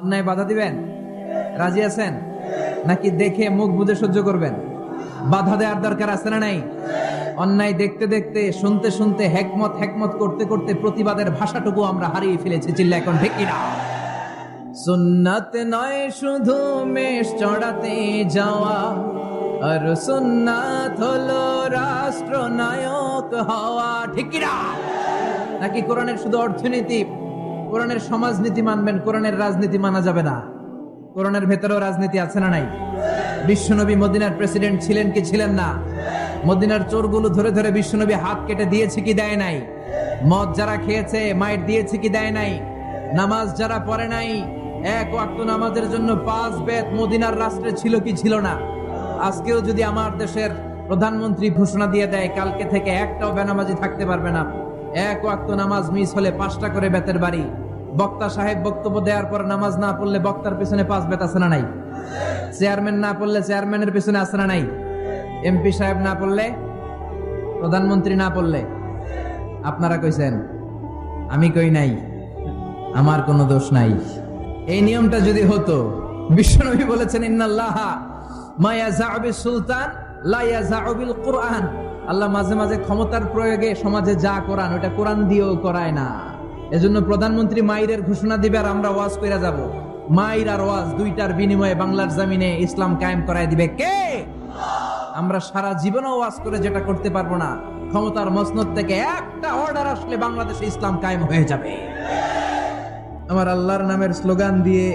অন্যায় বাধা দিবেন? রাজি আছেন? নাকি দেখে মুখ বুঝে সহ্য করবেন? বাধা দেওয়ার দরকার আছে না নাই? অন্যায় দেখতে দেখতে, শুনতে শুনতে, হেকমত হেকমত করতে করতে প্রতিবাদের ভাষাটুকু আমরা হারিয়ে ফেলেছি, চিল্লা এখন ঠিক কিনা? সুন্নাত নয় শুধু মেষ চড়াতে যাওয়া, আর সুন্নাত হলো রাষ্ট্রনায়ক হওয়া, ঠিক কিনা? নাকি কোরআনের শুধু অর্থনীতি কোরআনের সমাজনীতি মানবেন, কোরআনের রাজনীতি মানা যাবে না। কোরআনের ভেতরেও রাজনীতি আছে না নাই? বিশ্বনবী মদিনার প্রেসিডেন্ট ছিলেন কি ছিলেন না? মদিনার চোরগুলো ধরে ধরে বিশ্বনবী হাত কেটে দিয়েছে কি দেয় নাই? মদ যারা খেয়েছে মাইট দিয়েছে কি দেয় নাই? নামাজ যারা পড়ে নাই, এক ওয়াক্ত নামাজের জন্য পাঁচ বেত মদিনার রাষ্ট্রে ছিল কি ছিল না? আজকেও যদি আমার দেশের প্রধানমন্ত্রী ঘোষণা দিয়ে দেয়, কালকে থেকে একটাও বেনামাজি থাকতে পারবে না। এক ওয়াক্ত নামাজ মিস হলে পাঁচটা করে বেতের বাড়ি। বক্তা সাহেব বক্তব্য দেওয়ার পর নামাজ না পড়লে বক্তার পিছনে পাঁচ বেত আছে নাই? চেয়ারম্যান না পড়লে চেয়ারম্যানের পিছনে আছে নাই? এমপি সাহেব না পড়লে, প্রধানমন্ত্রী না পড়লে, আপনারা কইছেন, আমি কই নাই, আমার কোনো দোষ নাই। এই নিয়মটা যদি হতো, বিশ্বনবী বলেছেন মায়া সুলতান কোরআন। আল্লাহ মাঝে মাঝে ক্ষমতার প্রয়োগে সমাজে যা কোরআন ওটা কোরআন দিয়েও করায় না। এজন্য প্রধানমন্ত্রী মাইরের ঘোষণা দিবে আর আমরা ওয়াজ কইরা যাব। মাইর আর ওয়াজ দুইটার বিনিময়ে বাংলার জমিনে ইসলাম কায়েম করায় দিবে কে? আমরা সারা জীবনও ওয়াজ করে যেটা করতে পারব না। ক্ষমতার মসনদ থেকে একটা অর্ডার আসলে বাংলাদেশে ইসলাম কায়েম হয়ে যাবে। আমার আল্লাহর নামের স্লোগান দিয়ে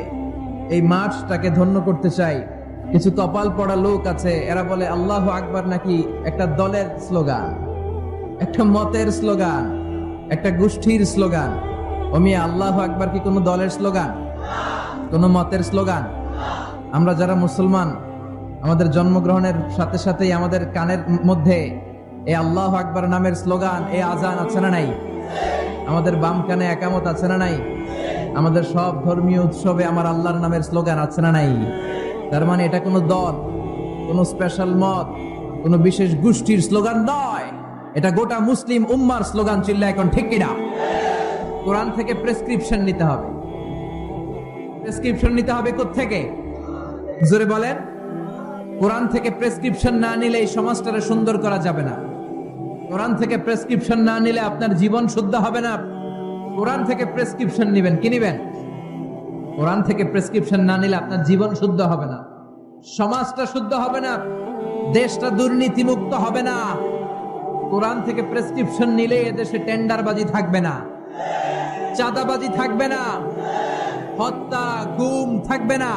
এই মাঠটাকে ধন্য করতে চাই। কিছু কপাল পড়া লোক আছে, এরা বলে আল্লাহ আকবার নাকি একটা দলের স্লোগান, একটা মতের স্লোগান, একটা গোষ্ঠীর স্লোগান। অমি আল্লাহ আকবার কি কোনো দলের স্লোগান? কোনো মতের স্লোগান? আমরা যারা মুসলমান, আমাদের জন্মগ্রহণের সাথে সাথেই আমাদের কানের মধ্যে এ আল্লাহ আকবার নামের স্লোগান, এ আজান আছে না নাই? আমাদের বাম কানে একামত আছে না নাই? আমাদের সব ধর্মীয় উৎসবে আমার আল্লাহর নামের স্লোগান আছে না নাই? তার মানে এটা কোনো দল, কোনো স্পেশাল মত, কোনো বিশেষ গোষ্ঠীর স্লোগান নয়। এটা গোটা মুসলিম উম্মার স্লোগান চিল্লা এখন ঠিক কিনা? কোরআন থেকে প্রেসক্রিপশন নিতে হবে। প্রেসক্রিপশন নিতে হবে থেকে জোরে বলেন। কোরআন থেকে প্রেসক্রিপশন না নিলে এই সমাজটারে সুন্দর করা যাবে না। কোরআন থেকে প্রেসক্রিপশন না নিলে আপনার জীবন শুদ্ধ হবে না। কোরআন থেকে প্রেসক্রিপশন নিবেন। কি নিবেন? কোরআন থেকে প্রেসক্রিপশন না নিলে আপনার জীবন শুদ্ধ হবে না। সমাজটা শুদ্ধ হবে না। দেশটা দুর্নীতি মুক্ত হবে না। কোরআন থেকে প্রেসক্রিপশন নিলে এদেশে টেন্ডারবাজি থাকবে না। চাঁদাবাজি থাকবে না। হত্যা, গুম থাকবে না।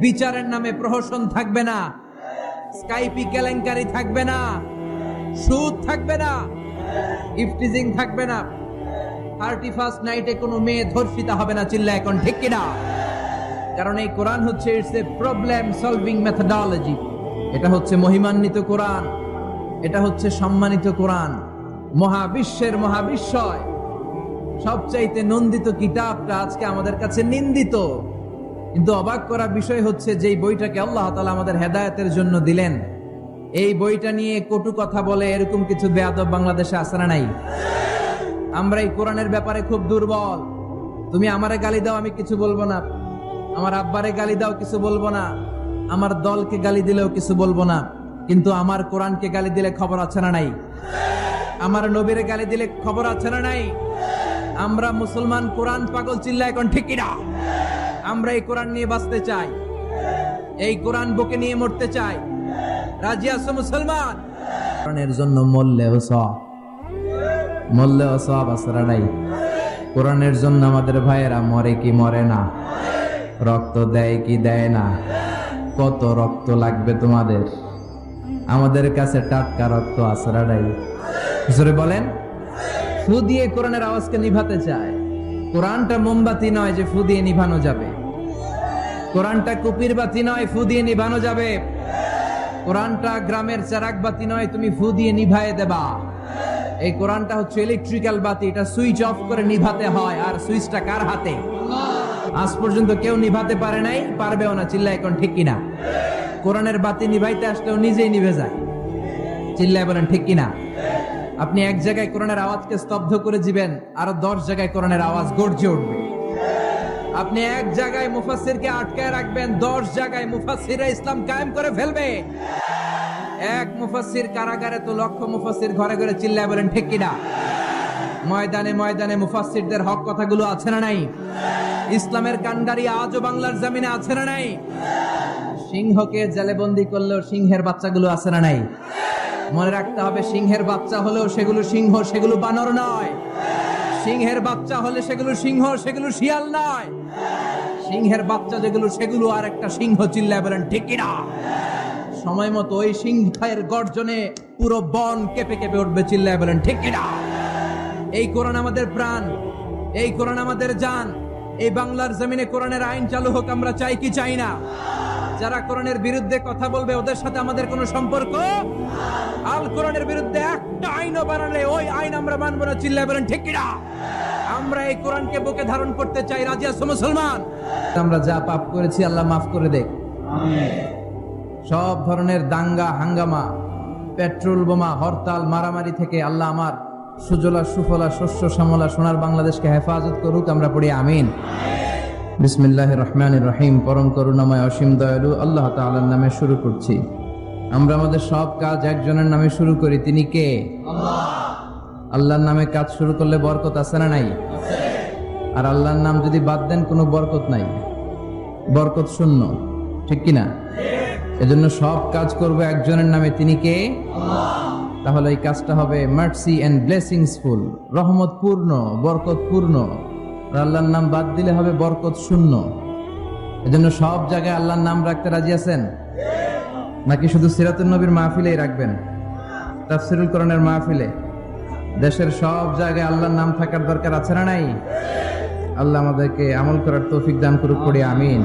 বিচারের নামে প্রহসন থাকবে না। স্কাইপি কেলেঙ্কারি থাকবে না। সুদ থাকবে না। ইফটিজিং থাকবে না। থার্টি ফার্স্ট নাইটে কোনো মেয়ে ধর্ষিতা হবে না চিল্লা এখন, ঠিক কিনা? কারণ এই কোরআন হচ্ছে it's a problem solving methodology এটা হচ্ছে মহিমান্বিত কোরআন। এটা হচ্ছে সম্মানিত কোরআন। মহাবিশ্বের মহাবিশ্বয়। সবচাইতে নন্দিত কিতাবটা আজকে আমাদের কাছে নিন্দিত। কিন্তু অবাক করা বিষয় হচ্ছে যেই বইটাকে আল্লাহ তালা আমাদের হেদায়তের জন্য দিলেন, এই বইটা নিয়ে কটু কথা বলে এরকম কিছু বেয়াদব বাংলাদেশে আসে না নাই। আমরা এই কোরআনের ব্যাপারে খুব দুর্বল। তুমি আমারে গালি দাও, আমি কিছু বলব না। আমার আব্বারে গালি দাও, কিছু বলব না। আমার দলকে গালি দিলেও কিছু বলব না। কিন্তু আমার কোরআনকে গালি দিলে খবর আছে না নাই? আমার নবীরে গালি দিলে খবর আছে না নাই? আমরা মুসলমান কোরআন পাগল চিল্লা এখন ঠিক আমরা এই কোরআন নিয়ে বাঁচতে চাই। এই কোরআন বুকে নিয়ে মরতে চাই। রাজি আছো মুসলমান? কোরআনের জন্য মরলেও সব। মরলেও সব আসরা নাই। কোরআনের জন্য আমাদের ভাইয়েরা মরে কি মরে না? রক্ত দেয় কি দেয় না? কত রক্ত লাগবে তোমাদের? আমাদের কাছে টাটকা রক্ত আসরা নাই। বলেন। ফু দিয়ে কোরআনের আওয়াজকে নিভাতে চায়। কোরআনটা মোমবাতি নয় যে ফু দিয়ে নিভানো যাবে। কোরআনটা কুপির বাতি নয় ফু দিয়ে নিভানো যাবে। কোরআনটা গ্রামের চারাক বাতি নয় তুমি ফু দিয়ে দেবা। এই কোরআনটা হচ্ছে ইলেকট্রিক্যাল বাতি, এটা সুইচ অফ করে নিভাতে হয়। আর সুইচটা কার হাতে? আজ পর্যন্ত কেউ নিভাতে পারে নাই, পারবেও না চিল্লা এখন ঠিক কিনা? কোরআনের বাতি নিভাইতে আসলেও নিজেই নিভে যায়। চিল্লায় বলেন ঠিক কিনা? আপনি এক জায়গায় কোরআনের আওয়াজকে স্তব্ধ করে দিবেন, আরও দশ জায়গায় কোরআনের আওয়াজ গর্জে উঠবে। আপনি এক জায়গায় মুফাসসিরকে আটকায় রাখবেন, দশ জায়গায় মুফাসসিররা ইসলাম কায়েম করে ফেলবে। এক মুফাসসির কারাগারে তো লক্ষ মুফাসসির ঘরে ঘরে চিল্লায় বলেন, ঠিক কিনা? ময়দানে ময়দানে মুফাসসিরদের হক কথাগুলো আছে না নাই? ইসলামের কান্ডারি আজও বাংলার জমিনে আছে না নাই? সিংহকে জেলেবন্দি করলেও সিংহের বাচ্চাগুলো আছে না নাই? মনে রাখতে হবে, সিংহের বাচ্চা হলেও সেগুলো সিংহ, সেগুলো বানর নয়। সিংহের বাচ্চা হলে সেগুলো সিংহ, সেগুলো শিয়াল নয়। সিংহের বাচ্চা যেগুলো, সেগুলো আর একটা সিংহ চিল্লায় বলেন, ঠিক কিনা? সময় মতো ওই সিংহের গর্জনে পুরো বন কেঁপে কেঁপে উঠবে, চিল্লায় বলেন, ঠিক কিনা? এই কোরআন আমাদের প্রাণ, এই কোরআন আমাদের জান, এই বাংলার জমিনে কোরআনের আইন চালু হোক, আমরা চাই কি চাই না? যারা কোরআনের বিরুদ্ধে কথা বলবে, ওদের সাথে আমাদের কোনো সম্পর্ক? আল কোরআনের বিরুদ্ধে একটা আইনও বানালে ওই আইন আমরা মানবো না, চিল্লায় বলেন, ঠিক কিনা? আমরা এই কোরআনকে বুকে ধারণ করতে চাই, রাজি আছো মুসলমান? আমরা যা পাপ করেছি, আল্লাহ মাফ করে দেখ। সব ধরনের দাঙ্গা, হাঙ্গামা, পেট্রোল বোমা, হরতাল, মারামারি থেকে আল্লাহ আমার সুজলা, সুফলা, শস্য, শ্যামলা, সোনার বাংলাদেশকে হেফাজত করুক, আমরা পড়ি আমিন। বিসমিল্লাহ রহমান রহিম পরম করুণাময় অসীম দয়ালু আল্লাহ তাআলার নামে শুরু করছি। আমরা আমাদের সব কাজ একজনের নামে শুরু করি। তিনি কে? আল্লাহর নামে কাজ শুরু করলে বরকত আছে না নাই? আর আল্লাহর নাম যদি বাদ দেন কোনো বরকত নাই। বরকত শূন্য। ঠিক কিনা এজন্য সব কাজ করব একজনের নামে। তিনি কে? তাহলে এই কাজটা হবে মার্সি এন্ড ব্লেসিংস ফুল। রহমতপূর্ণ বরকতপূর্ণ আল্লাহর নাম বাদ দিলে হবে বরকত শূন্য। এজন্য সব জায়গায় আল্লাহর নাম রাখতে রাজি আছেন? নাকি শুধু সিরাতুল নবীর মাহফিলেই রাখবেন? তাফসিরুল কোরআনের মাহফিলে? দেশের সব জায়গায় আল্লাহর নাম থাকার দরকার আছে না নাই? আল্লাহ আমাদেরকে আমল করার তৌফিক দান করুক করি আমিন।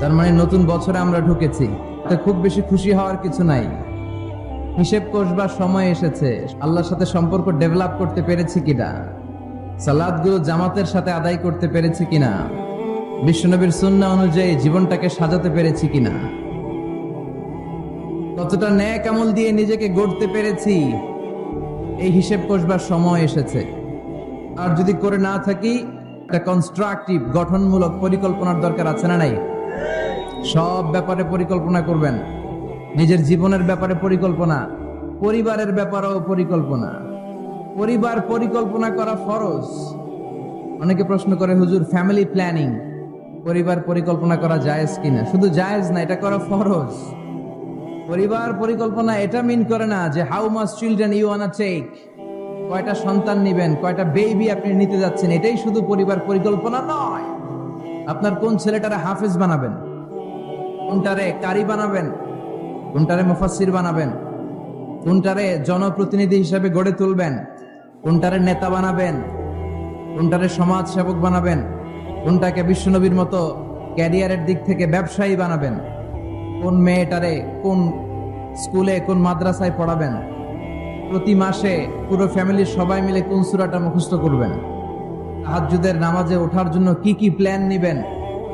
তার মানে নতুন বছরে আমরা ঢুকেছি। তো খুব বেশি খুশি হওয়ার কিছু নাই। হিসেব কষবার সময় এসেছে। আল্লাহর সাথে সম্পর্ক ডেভেলপ করতে পেরেছি কিনা? সালাদগুলো জামাতের সাথে আদায় করতে পেরেছি কিনা? বিশ্বনবীর সুন্না অনুযায়ী জীবনটাকে সাজাতে পেরেছি কিনা? কতটা ন্যায় কামল দিয়ে নিজেকে গড়তে পেরেছি? এই হিসেব কষবার সময় এসেছে। আর যদি করে না থাকি, একটা কনস্ট্রাকটিভ গঠনমূলক পরিকল্পনার দরকার আছে না নাই? সব ব্যাপারে পরিকল্পনা করবেন। নিজের জীবনের ব্যাপারে পরিকল্পনা, পরিবারের ব্যাপারেও পরিকল্পনা। পরিবার পরিকল্পনা করা ফরজ? অনেকে প্রশ্ন করে, হুজুর ফ্যামিলি প্ল্যানিং পরিবার পরিকল্পনা করা জায়েজ কিনা? শুধু জায়েজ না, এটা করা ফরজ। পরিবার পরিকল্পনা এটা মিন করে না যে how much children you wanna take কয়টা সন্তান নিবেন? কয়টা বেবি আপনি নিতে যাচ্ছেন? এটাই শুধু পরিবার পরিকল্পনা নয়। আপনার কোন ছেলেটারে হাফেজ বানাবেন? কোনটারে কারি বানাবেন? কোনটারে মুফাসসির বানাবেন? কোনটারে জনপ্রতিনিধি হিসেবে গড়ে তুলবেন? কোনটারে নেতা বানাবেন? কোনটারে সমাজ সেবক বানাবেন? কোনটাকে বিশ্বনবীর মতো ক্যারিয়ারের দিক থেকে ব্যবসায়ী বানাবেন? কোন মেয়েটারে কোন স্কুলে, কোন মাদ্রাসায় পড়াবেন? প্রতি মাসে পুরো ফ্যামিলির সবাই মিলে কোন সুরাটা মুখস্থ করবেন? তাহাজ্জুদের নামাজে ওঠার জন্য কি কি প্ল্যান নেবেন?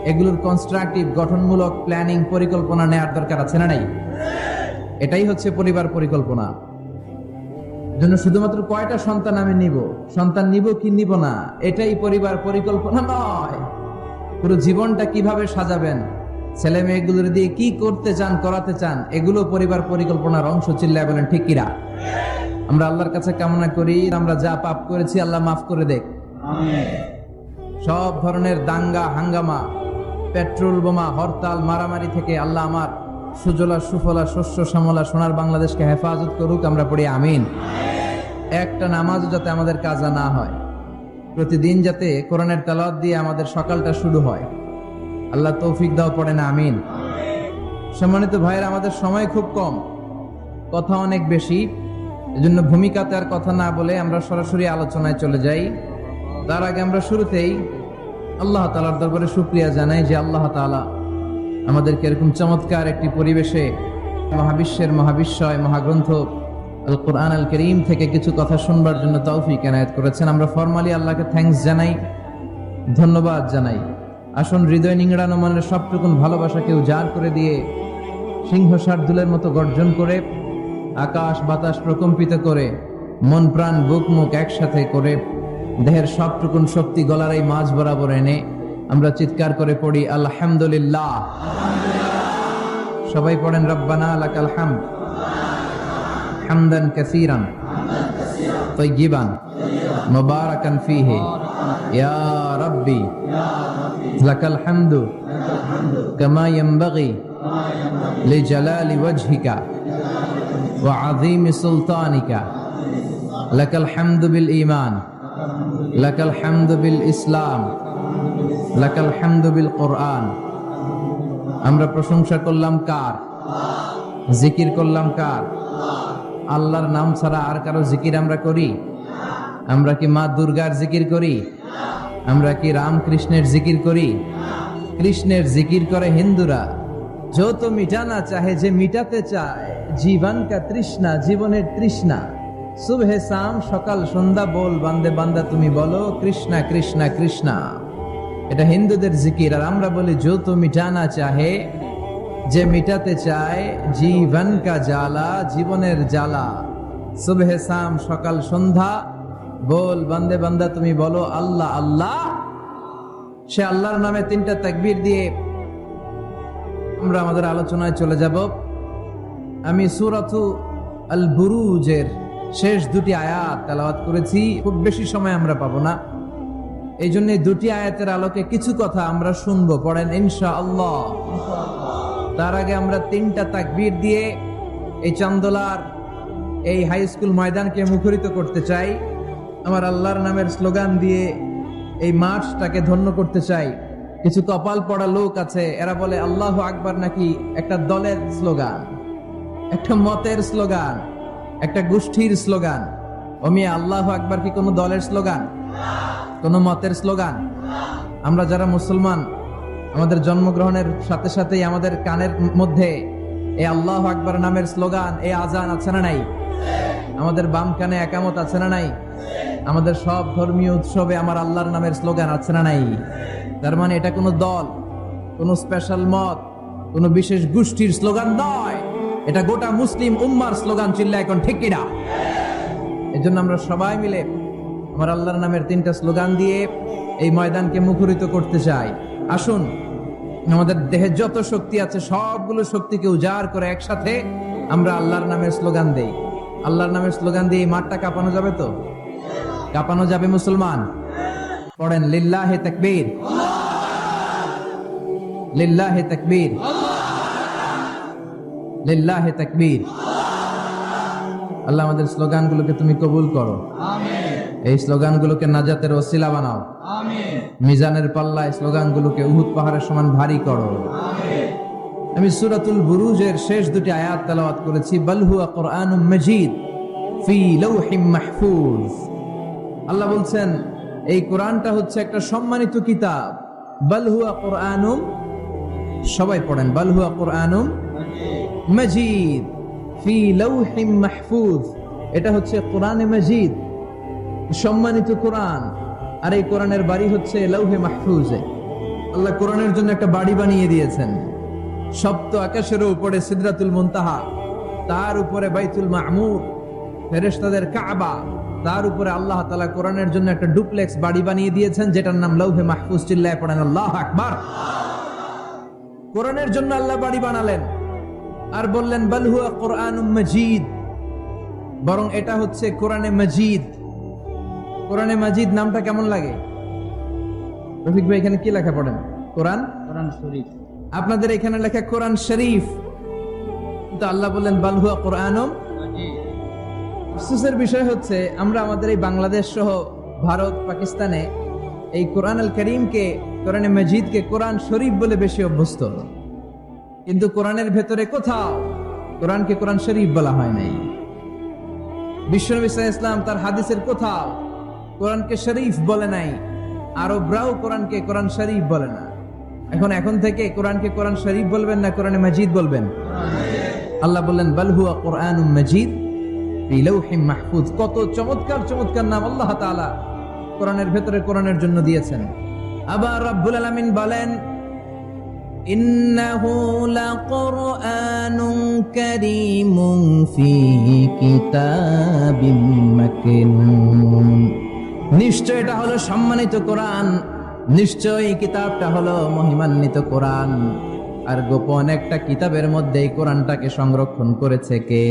এগুলোর কনস্ট্রাকটিভ গঠনমূলক প্ল্যানিং পরিকল্পনা নেওয়ার দরকার আছে না নাই? এটাই হচ্ছে পরিবার পরিকল্পনা। জন্য শুধুমাত্র কয়টা সন্তান আমি নিব? সন্তান নিব কি নিব না? এটাই পরিবার পরিকল্পনা নয়। পুরো জীবনটা কীভাবে সাজাবেন? ছেলে মেয়েগুলোর দিয়ে কি করতে চান করাতে চান এগুলো পরিবার পরিকল্পনার অংশ চিল্লায় বলেন ঠিক কিরা আমরা আল্লাহর কাছে কামনা করি আমরা যা পাপ করেছি আল্লাহ মাফ করে দেখ। সব ধরনের দাঙ্গা হাঙ্গামা পেট্রোল বোমা হরতাল মারামারি থেকে আল্লাহ আমার সুজলা, সুফলা, শস্য, শ্যামলা, সোনার বাংলাদেশকে হেফাজত করুক, আমরা পড়ি আমিন। একটা নামাজও যাতে আমাদের কাজা না হয়। প্রতিদিন যাতে কোরআনের তালাত দিয়ে আমাদের সকালটা শুরু হয়। আল্লাহ তৌফিক দাও, পড়ে না আমিন। সম্মানিত ভাইয়ের, আমাদের সময় খুব কম। কথা অনেক বেশি। এজন্য ভূমিকাতে আর কথা না বলে আমরা সরাসরি আলোচনায় চলে যাই। তার আগে আমরা শুরুতেই আল্লাহ তালার দরবারে শুক্রিয়া জানাই যে আল্লাহ তালা আমাদেরকে এরকম চমৎকার একটি পরিবেশে মহাবিশ্বের মহাবিশ্বয়, মহাগ্রন্থ আল কোরআন আল করিম থেকে কিছু কথা শুনবার জন্য তৌফিক এনায়ত করেছেন। আমরা ফর্মালি আল্লাহকে থ্যাঙ্কস জানাই, ধন্যবাদ জানাই। আসুন হৃদয় নিংড়ানো মনের সবটুকুন ভালোবাসাকে উজাড় করে দিয়ে সিংহ শার্দুলের মতো গর্জন করে, আকাশ বাতাস প্রকম্পিত করে, মন প্রাণ বুক মুখ একসাথে করে, দেহের সবটুকুন শক্তি গলার এই মাঝ বরাবর এনে আমরা চিৎকার করে পড়ি, আলহামদুলিল্লাহ। সবাই পড়েন, রব্বানা লাকাল হাম হামদান কাসিরান তৈগিবান মুবারাকান ফিহি। ইয়া রব্বি, লাকাল হামদু কামা ইয়ানবাগি লিজালালি ওয়াজহিকা ওয়া আযীমি সুলতানিকা। লাকাল হামদু বিল ঈমান, লাকাল হামদু বিল ইসলাম। লাকাল হামদুবিল কোরআন। আমরা প্রশংসা করলাম কার? জিকির করলাম কার? আল্লাহর নাম ছাড়া আর কারও জিকির আমরা করি? আমরা কি মা দুর্গার জিকির করি? আমরা কি রামকৃষ্ণের জিকির করি? কৃষ্ণের জিকির করে হিন্দুরা। যত তো মিটানা চাহে, যে মিটাতে চায়, জীবন কা তৃষ্ণা, জীবনের তৃষ্ণা। শুভে শাম সকাল সন্ধ্যা বল বান্দে বান্দা, তুমি বলো কৃষ্ণা কৃষ্ণা কৃষ্ণা। এটা হিন্দুদের জিকির, আর আমরা বলি যত মিটানা চাহে, যে মিটাতে চায় জীবন কা জ্বালা, জীবনের জ্বালা। সুবহে শাম, সকাল সন্ধ্যা, বল, বান্দে বান্দা, তুমি বলো, আল্লাহ আল্লাহ। সে আল্লাহর নামে তিনটা তাকবীর দিয়ে আমরা আমাদের আলোচনায় চলে যাব। আমি সুরাতু আল বুরুজের শেষ দুটি আয়াত তেলাওয়াত করেছি। খুব বেশি সময় আমরা পাবো না। এই জন্য দুটি আয়াতের আলোকে কিছু কথা আমরা শুনব। পড়েন ইনশা আল্লাহ তার আগে আমরা তিনটা তাকবীর দিয়ে এই চান্দোলার, এই হাই স্কুল ময়দানকে মুখরিত করতে চাই। আমার আল্লাহর নামের স্লোগান দিয়ে এই মাঠটাকে ধন্য করতে চাই। কিছু কপাল পড়া লোক আছে, এরা বলে, আল্লাহ আকবার নাকি একটা দলের স্লোগান, একটা মতের স্লোগান, একটা গোষ্ঠীর স্লোগান। অমিয়া, আল্লাহ আকবার কি কোনো দলের স্লোগান? কোনো মতের স্লোগান? আমরা যারা মুসলমান, আমাদের জন্মগ্রহণের সাথে সাথেই আমাদের কানের মধ্যে এ আল্লাহ আকবার নামের স্লোগান, এ আজান আছে না নাই? আমাদের বাম কানে একামত আছে না নাই? আমাদের সব ধর্মীয় উৎসবে আমার আল্লাহর নামের স্লোগান আছে না নাই? তার মানে এটা কোনো দল, কোনো স্পেশাল মত, কোনো বিশেষ গোষ্ঠীর স্লোগান নয়। এটা গোটা মুসলিম উম্মার স্লোগান চিল্লা এখন ঠিক কিনা? এই জন্য আমরা সবাই মিলে আমার আল্লাহর নামের তিনটা স্লোগান দিয়ে এই ময়দানকে মুখরিত করতে চাই। আসুন, আমাদের দেহে যত শক্তি আছে, সবগুলো শক্তিকে উজাড় করে একসাথে আমরা আল্লাহর নামের স্লোগান দেই। আল্লাহর নামের স্লোগান দিয়ে এই মাঠটা কাঁপানো যাবে তো? কাঁপানো যাবে মুসলমান? পড়েন, লিল্লাহে তাকবীর। লিল্লাহে তাকবীর। লিল্লাহে তাকবীর। আল্লাহ আমাদের স্লোগানগুলোকে তুমি কবুল করো। এই স্লোগানগুলোকে নাজাতের ওসিলা বানাও। মিজানের পাল্লায় স্লোগানগুলোকে উহুদ পাহাড়ের সমান ভারী করো। আমি সুরাতুল বুরুজের শেষ দুটি আয়াত তেলাওয়াত করেছি বালহুয়া কোরআনুম মজিদ ফি লাউহিম মাহফুজ। আল্লাহ বলছেন এই কোরআনটা হচ্ছে একটা সম্মানিত কিতাব। বালহুয়া কোরআনুম সবাই পড়েন বালহুয়া কোরআনুম মজিদ ফি লাউহিম মাহফুজ। এটা হচ্ছে কোরআনে মজিদ। সম্মানিত কোরআন। আর এই কোরআনের বাড়ি হচ্ছে লৌহে মাহফুজে। আল্লাহ কোরআনের জন্য একটা বাড়ি বানিয়ে দিয়েছেন। সপ্ত আকাশের উপরে সিদরাতুল মুনতাহা, তার উপরে বাইতুল মাহমুদ ফেরেশতাদের কাবা, তার উপরে আল্লাহ তালা কোরআনের জন্য একটা ডুপ্লেক্স বাড়ি বানিয়ে দিয়েছেন, যেটার নাম লৌহে মাহফুজ। চিল্লায় পড়েন, আল্লাহ আকবার। কোরআনের জন্য আল্লাহ বাড়ি বানালেন। আর বললেন বালহুয়া কোরআন মজিদ। বরং এটা হচ্ছে কোরআনে মজিদ। কোরআনে মাজিদ নামটা কেমন লাগে? রফিক ভাই এখানে কি লেখা পড়েন? কোরআন? কোরআন শরীফ। আপনাদের এখানে লেখা কোরআন শরীফ। কিন্তু আল্লাহ বললেন বালহুয়া কোরআনম আফসোসের বিষয় হচ্ছে আমরা আমাদের এই বাংলাদেশ সহ ভারত পাকিস্তানে এই কোরআন আল করিমকে কোরআনে মজিদকে কোরআন শরীফ বলে বেশি অভ্যস্ত। কিন্তু কোরআনের ভেতরে কোথাও কোরআনকে কোরআন শরীফ বলা হয় নাই। বিশ্বনবী ইসলাম তার হাদিসের কোথাও কোরআনকে শরীফ বলে নাই আরবরাও কোরআনকে কোরআন শরীফ বলে না এখন এখন থেকে কোরআনকে কোরআন শরীফ বলবেন না কোরআনে মাজিদ বলবেন আল্লাহ বললেন বাল হুয়া কোরআন মাজিদ ফি লাউহিম মাহফুজ কত চমৎকার চমৎকার নাম আল্লাহ তাআলা কোরআনের ভেতরে কোরআনের জন্য দিয়েছেন আবার রাব্বুল আলামিন বলেন إنه لقرآن كريم في كتاب مكنون নিশ্চয় এটা হলো সম্মানিত কোরআন। নিশ্চয় এই কিতাবটা হলো মহিমান্বিত কোরআন। আর গোপন একটা কিতাবের মধ্যে এই কোরআনটাকে সংরক্ষণ করেছে কে?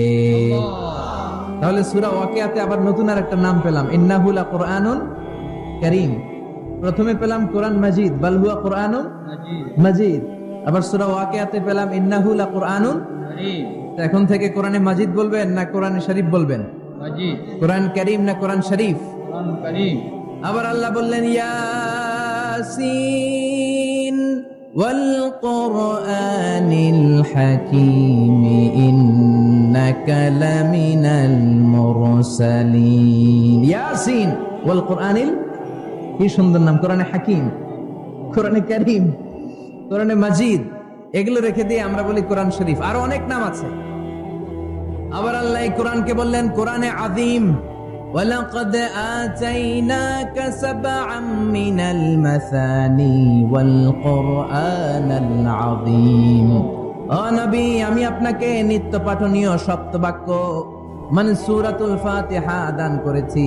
তাহলে সুরা ওয়াকিয়াতে আবার নতুন আর একটা নাম পেলাম। ইন্নাহুলা কোরআনুন করিম। প্রথমে পেলাম কোরআন মাজিদ। বালহুয়া কোরআনুন মাজিদ। আবার সুরা ওয়াকিয়াতে পেলাম ইন্নাহুলা কোরআনুন এখন থেকে কোরআনে মাজিদ বলবেন না কোরআনে শরীফ বলবেন? কোরআন করিম না কোরআন শরীফ? আবার আল্লাহ বললেন ইয়াসিন والقرآن الحكيم إنك لمن المرسلين ইয়াসিন والقرآن ال- কি সুন্দর নাম কোরআনে হাকিম কোরআনে করিম কোরআনে মাজিদ এগুলো রেখে দিয়ে আমরা বলি কোরআন শরীফ আরো অনেক নাম আছে আবার আল্লাহ এই কোরআনকে বললেন কোরআনে আদিম ولقد آتيناك سبعا من المثاني والقرآن العظيم ও নবী আমি আপনাকে নিত্য পাঠনীয় সপ্তবাক্য মানে সূরাতুল ফাতিহা দান করেছি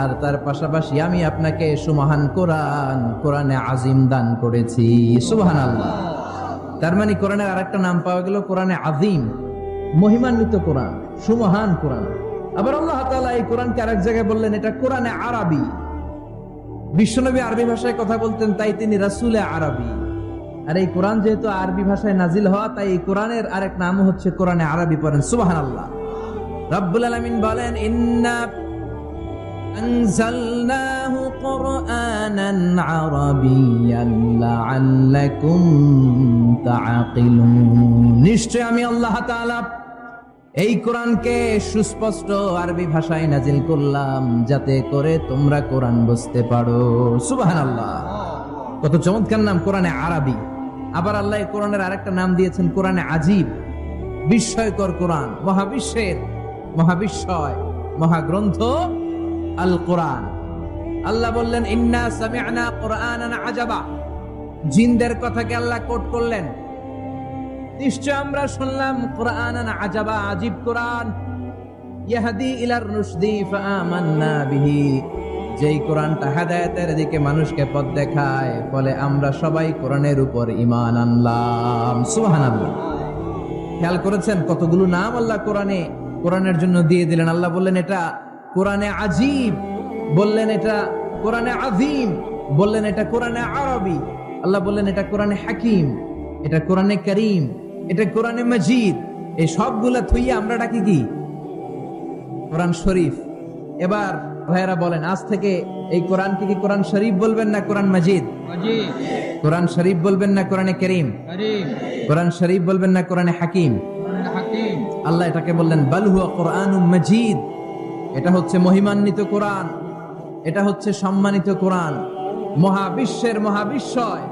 আর তার পাশাপাশি আমি আপনাকে সুমহান কোরআন কোরআনে আজিম দান করেছি সুবহানাল্লাহ তার মানে কোরআনের আরেকটা নাম পাওয়া গেল কোরআনে আজিম মহিমান্বিত কোরআন সুমহান কোরআন আবার আল্লাহ তাআলা এই কোরআনকে আরেক জায়গায় বললেন এটা কোরআনে আরবি বিশ্বনবী আরবি ভাষায় কথা বলতেন তাই তিনি রাসূলে আরবি আর এই কোরআন যেহেতু আরবি ভাষায় নাজিল হওয়া তাই এই কোরআনের আরেক নাম হচ্ছে কোরআনে আরবি পড়েন সুবহানাল্লাহ রাব্বুল আলামিন বলেন ইন্না أنزلناه قرآنا عربيا لعلكم تعقلون নিশ্চয় আমি আল্লাহ তাআলা এই কোরআনকে সুস্পষ্ট আরবি ভাষায় নাজিল করলাম, যাতে করে তোমরা কোরআন বুঝতে পারো। সুবহানাল্লাহ। কত চমৎকার নাম, কোরআনে আরবি। আবার আল্লাহ কোরআনের আরেকটা নাম দিয়েছেন, কোরআনে আজীব। বিস্ময়কর কোরআন, মহাবিশ্বের মহাবিস্ময় মহাগ্রন্থ আল কোরআন আল্লাহ বললেন, ইন্না সামি'না কোরআনান আজাবা। জিনদের কথাকে আল্লাহ কোট করলেন। নিশ্চয় আমরা শুনলাম কোরআনান আজাবা, আজীব কোরআন। সবাই কোরআনের উপর ঈমান আনলাম। খেয়াল করেছেন কতগুলো নাম আল্লাহ কোরআনে? কোরআনের জন্য দিয়ে দিলেন। আল্লাহ বললেন, এটা কোরআনে আজিব। বললেন, এটা কোরআনে আজিম বললেন, এটা কোরআনে আরবি। আল্লাহ বললেন, এটা কোরআনে হাকিম। এটা কোরআনে করিম। এটা কোরআনে মজিদ। এই সবগুলা থইয়া আমরা ডাকি কি? কোরআন শরীফ। এবার ভাইয়েরা বলেন আজ থেকে এই কোরআনকে কি কোরআন শরীফ বলবেন না কোরআন মজিদ? কোরআন শরীফ বলবেন না কোরআনে করিম? কোরআন শরীফ বলবেন না কোরআনে হাকিম? আল্লাহ এটাকে বললেন বালহুয়া কোরআন মজিদ। এটা হচ্ছে মহিমান্বিত কোরআন। এটা হচ্ছে সম্মানিত কোরআন। মহাবিশ্বের মহাবিশ্বয়।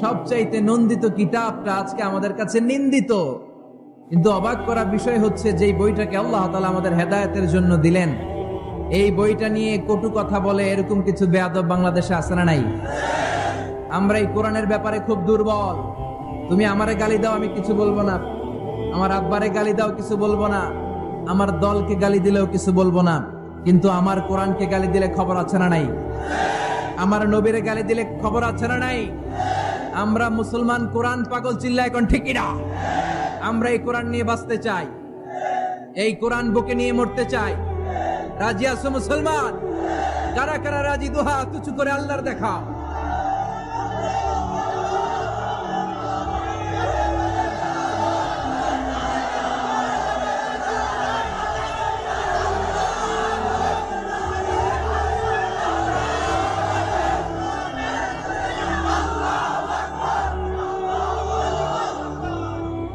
সবচাইতে নন্দিত কিতাবটা আজকে আমাদের কাছে নিন্দিত। কিন্তু অবাক করা বিষয় হচ্ছে, যেই বইটাকে আল্লাহ তাআলা আমাদের হেদায়তের জন্য দিলেন, এই বইটা নিয়ে কটু কথা বলে এরকম কিছু বেয়াদব বাংলাদেশে আছে না নাই? আমরা এই কোরআনের ব্যাপারে খুব দুর্বল। তুমি আমারে গালি দাও, আমি কিছু বলব না। আমার আব্বারে গালি দাও, কিছু বলব না। আমার দলকে গালি দিলেও কিছু বলব না। কিন্তু আমার কোরআনকে গালি দিলে খবর আছে না নাই? আমার নবীরে গালি দিলে খবর আছে না নাই? আমরা মুসলমান কোরআন পাগল চিল্লা এখন ঠিকই না আমরা এই কোরআন নিয়ে বাঁচতে চাই। এই কোরআন বুকে নিয়ে মরতে চাই। রাজি আছো মুসলমান? কারা কারা রাজি দুহা তুচু করে আল্লাহর দেখা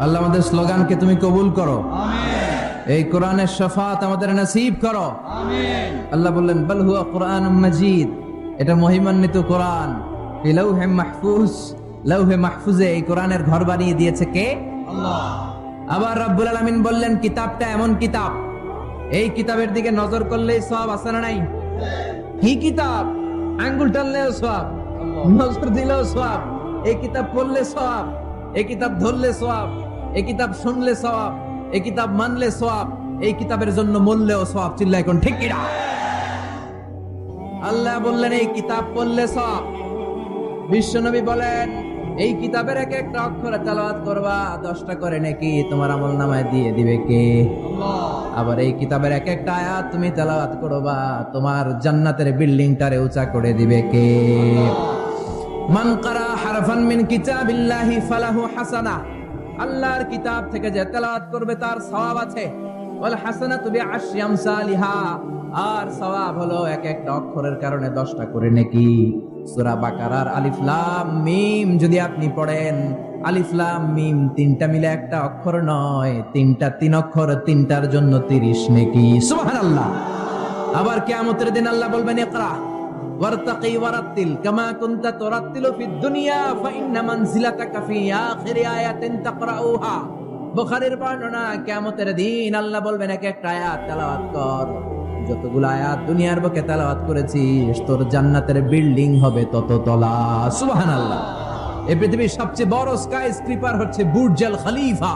আল্লাহ আমাদের স্লোগানকে তুমি কবুল করো। এই কোরআনের শফাত আমাদের নসিব করো। আল্লাহ বললেন বল হুয়া কোরআন মজিদ। এটা মহিমান্বিত কোরআন। এই লৌহে মাহফুজ লৌহে মাহফুজে এই কোরআনের ঘর বানিয়ে দিয়েছে কে? আবার রাব্বুল আলামিন বললেন কিতাবটা এমন কিতাব। এই কিতাবের দিকে নজর করলেই সব আছে না নাই? কি কিতাব? আঙ্গুল টানলেও সব নজর দিলেও সব এই কিতাব পড়লে সব এই কিতাব ধরলে সব এই কিতাব শুনলে সব এই কিতাব মানলে এই কিতাবের জন্য মূল্যেও ঠিক কিনা? আল্লাহ বললেন, এই কিতাব পড়লে সব বিশ্বনবী বলেন, এই কিতাবের এক একটা করবা, দশটা করে নাকি তোমার আমল নামায় দিয়ে দিবে কে? আবার এই কিতাবের এক একটা আয়াত তুমি করবা, তোমার জান্নাতের বিল্ডিংটারে উঁচা করে দিবে কে? মান হারফান মিন কিতাবিল্লাহি ফালাহু হাসানা। আল্লাহর কিতাব থেকে যে তেলাওয়াত করবে, তার সওয়াব আছে। আর হলো এক একটা অক্ষরের কারণে 10টা করে বাকারার মিম যদি আপনি পড়েন, আলিফ লাম মিম তিনটা মিলে একটা অক্ষর নয়। তিনটা তিন অক্ষর, তিনটার জন্য 30 নেকি। সুবহানাল্লাহ। আবার কিয়ামতের দিন আল্লাহ বলবেন, ইকরা। ওয়ারতাকি ওয়ারাত্তিল, কামা কুনতা তুরাত্তিলু ফিদ দুনিয়া, ফাইন্না মানজিলাতাকা ফি আখিরি আয়াতিন তাকরাউহা। বুখারীর বর্ণনা, কিয়ামতের দিন আল্লাহ বলবেন, এক একটা আয়াত তেলাওয়াত কর। যতগুলো আয়াত দুনিয়ার বুকে তেলাওয়াত করেছিস, তোর জান্নাতের বিল্ডিং হবে তত তলা সুবহানাল্লাহ। এই পৃথিবীর সবচেয়ে বড় স্কাই স্ক্রিপার হচ্ছে বুর্জাল খলিফা।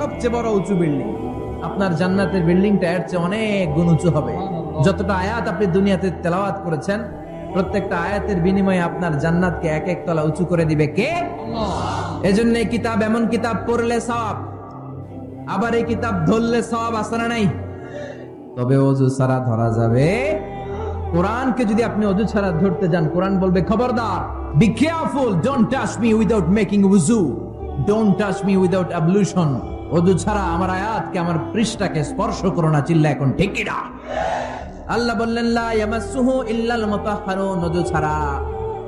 সবচেয়ে বড় উঁচু বিল্ডিং। আপনার জান্নাতের বিল্ডিংটা এর চেয়ে অনেক গুণ উঁচু হবে। যতটা আয়াত আপনি দুনিয়াতে তেলাওয়াত করেছেন প্রত্যেকটা আয়াতের বিনিময়ে আপনার জান্নাতকে এক এক তলা উঁচু করে দিবে কে? এজন্য এই কিতাব এমন কিতাব পড়লে সব আবার এই কিতাব ধরলে সব আসানা নাই? তবে অজু ছাড়া ধরা যাবে। কোরআনকে যদি আপনি অজু ছাড়া ধরতে যান কোরআন বলবে খবরদার be careful don't touch me without making উজু don't touch me without ablution অজু ছাড়া আমার আয়াতকে আমার পৃষ্ঠাকে স্পর্শ করো না চিল্লা এখন ঠিক কি না। আল্লাহ বললেন লা ইয়ামাসসুহু ইল্লাল মুতাহহারুন অজু ছাড়া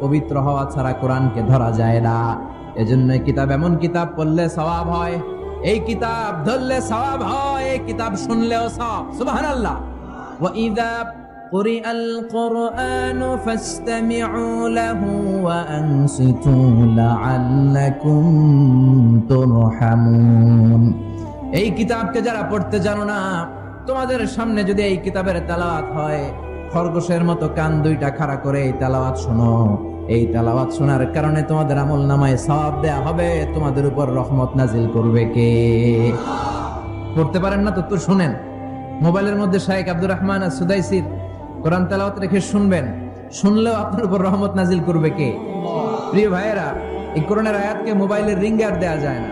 পবিত্র হওয়া ছাড়া কোরআনকে ধরা যায় না এজন্য এই কিতাব এমন কিতাব পড়লে সওয়াব হয় এই কিতাব ধরলে সওয়াব হয় এই কিতাব শুনলেও সওয়াব সুবহানাল্লাহ ওয়া ইযা قرئ القرآن فاستمعوا له وأنصتوا لعلكم ترحمون এই কিতাবকে যারা পড়তে জানো না তোমাদের সামনে যদি এই কিতাবের তেলাওয়াত হয়, খরগোশের মতো কান দুইটা খাড়া করে এই তেলাওয়াত শোনো। এই তেলাওয়াত শোনার কারণে তোমাদের আমল নামায় সওয়াব দেয়া হবে, তোমাদের উপর রহমত নাজিল করবে কে? পড়তে পারেন না তো তো শুনেন। মোবাইলের মধ্যে শাহেক আব্দুর রহমান আর সুদাইসির কোরআন তালাওয়াত রেখে শুনবেন। শুনলেও আপনার উপর রহমত নাজিল করবে কে? প্রিয় ভাইয়েরা, এই কোরআনের আয়াতকে মোবাইলের রিঙ্গার দেয়া যায় না।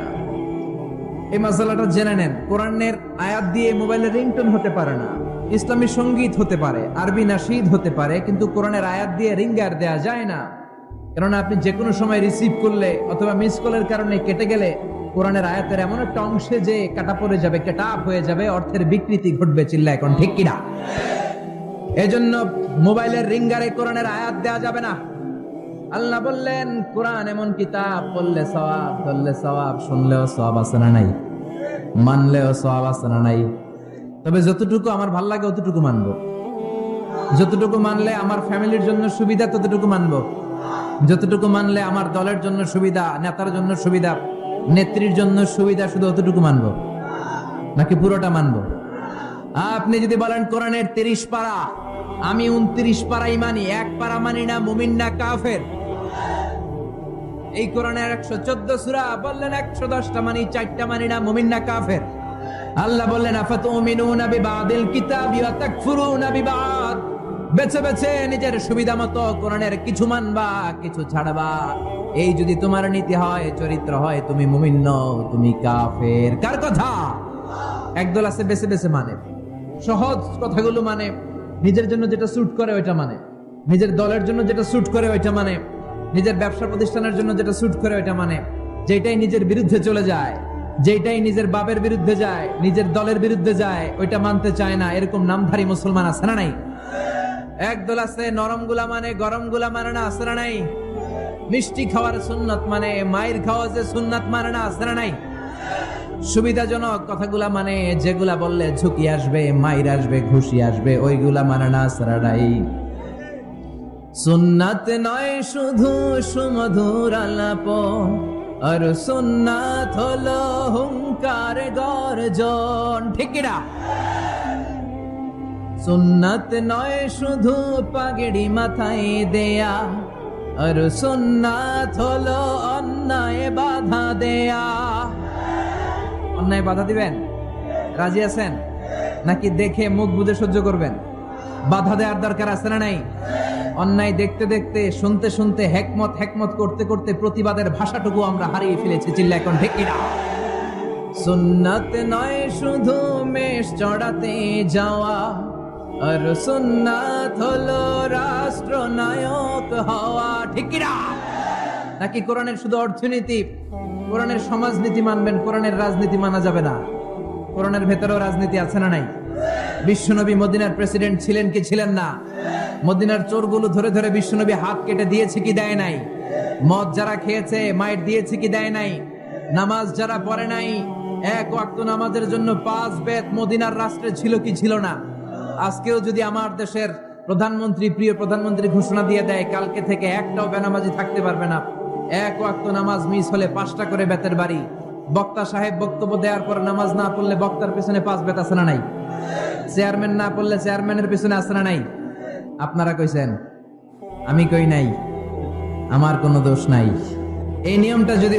এই মশালাটা জেনে নেন। কোরআনের আয়াত দিয়ে মোবাইলের রিংটোন হতে পারে না, ইসলামী সংগীত হতে পারে, আরবি নাশিদ হতে পারে, কিন্তু কোরআনের আয়াত দিয়ে রিঙ্গার দেয়া যায় না। কেননা আপনি যে কোনো সময় রিসিভ করলে অথবা মিস কলের কারণে কেটে গেলে কোরআনের আয়াতের এমন একটা অংশে যে কাটা পড়ে যাবে, কেটা হয়ে যাবে, অর্থের বিকৃতি ঘটবে চিল্লা এখন ঠিক কিনা এজন্য মোবাইলের রিঙ্গারে কোরআনের আয়াত দেয়া যাবে না। আল্লাহ বললেন, কোরআন এমন কিতাব, পড়লে সওয়াব, ধরলে সওয়াব, শুনলেও সওয়াব আছে না নাই? মানলেও সওয়াব আছে না নাই? তবে যতটুকু আমার ভালো লাগে, অতটুকু মানবো। যতটুকু মানলে আমার ফ্যামিলির জন্য সুবিধা, ততটুকু মানবো। যতটুকু মানলে আমার দলের জন্য সুবিধা, নেতার জন্য সুবিধা, নেত্রীর জন্য সুবিধা, শুধু অতটুকু মানবো। নাকি পুরোটা মানবো? আপনি যদি বলেন, কোরআনের তিরিশ পারা, আমি উনত্রিশ পারাই মানি এক পারা মানি না, মুমিন না, কাফের। এই কোরআনের একশো চোদ্দ সুরা বললেন একশো দশটা মানি, চারটা মানি না, মুমিন না কাফের। আল্লাহ বললেন বেছে বেছে নিজের সুবিধা মতো কোরআনের কিছু মানবা, কিছু ছাড়বা। এই যদি তোমার নীতি হয়, চরিত্র হয়, তুমি মুমিন নও, তুমি কাফের। কার কথা? একদল আছে বেছে বেছে মানে। সহজ কথাগুলো মানে নিজের জন্য যেটা স্যুট করে ওইটা মানে। নিজের দলের জন্য যেটা স্যুট করে ওইটা মানে। নিজের ব্যবসা প্রতিষ্ঠানের জন্য যেটা স্যুট করে ওইটা মানে যেটাই নিজের বিরুদ্ধে চলে যায় যেটাই নিজের বাপের বিরুদ্ধে যায়, নিজের দলের বিরুদ্ধে যায়, ওইটা মানতে চায় না। এরকম নামধারী মুসলমান আছে না নাই? একদল আছে, নরমগুলা মানে গরমগুলা মানে না, আছে না নাই? মিষ্টি খাওয়ার সুন্নত মানে মায়ের খাওয়া যে সুন্নত মানে না, আছে না নাই? সুবিধাজনক কথাগুলা মানে যেগুলা বললে ঝুঁকি আসবে, মাইর আসবে, ঘুষি আসবে, ওইগুলা মানে না সারাডাই সুন্নাত নয়, শুধু সুমধুর আলাপ। আর সুন্নাত হলো হুঙ্কার গর্জন। ঠিক না? সুন্নাত নয়, শুধু পাগড়ি মাথায় দেয়া। আর সুন্নাত হলো অন্যায় বাধা দেয়া। অন্যায় বাধা দিবেন? রাজি আছেন? নাকি দেখে মুখ বুঝে সহ্য করবেন? বাধা দেওয়ার দরকার আছে না নাই? অন্যায় দেখতে দেখতে, শুনতে শুনতে, হেকমত হেকমত করতে করতে প্রতিবাদের ভাষাটুকু আমরা হারিয়ে ফেলেছি, চিল্লা এখন ঠিক কিনা? সুন্নাত নয় শুধু মেষ চড়াতে যাওয়া, আর সুন্নাত হলো রাষ্ট্রনায়ক হওয়া, ঠিক কিনা? নাকি কোরআনের শুধু অর্থনীতি? কোরআনের সমাজনীতি মানবেন, কোরআনের রাজনীতি মানা যাবে না। কোরআনের ভেতরেও রাজনীতি আছে না নাই? বিশ্বনবী মদিনার প্রেসিডেন্ট ছিলেন কি ছিলেন না? মদিনার চোরগুলো ধরে ধরে বিশ্বনবী হাত কেটে দিয়েছে কি দেয় নাই? মদ যারা খেয়েছে, মায়ের দিয়েছে কি দেয় নাই? নামাজ যারা পড়ে নাই, এক ওয়াক্ত নামাজের জন্য পাঁচ বেত মদিনার রাষ্ট্রে ছিল কি ছিল না? আজকেও যদি আমার দেশের প্রধানমন্ত্রী, প্রিয় প্রধানমন্ত্রী ঘোষণা দিয়ে দেয়, কালকে থেকে একটাও বেনামাজি থাকতে পারবে না। এক ওয়াক্ত নামাজ মিস হলে পাঁচটা করে বেতের বাড়ি। বক্তা সাহেব বক্তব্য দেওয়ার পর নামাজ না পড়লে বক্তার পেছনে পাঁচ বেত আছে না নাই? চেয়ারম্যান না পড়লে চেয়ারম্যানের পিছনে না নাই? আপনারা কইছেন, আমি কই নাই? আমার কোনো দোষ নাই। এই নিয়মটা যদি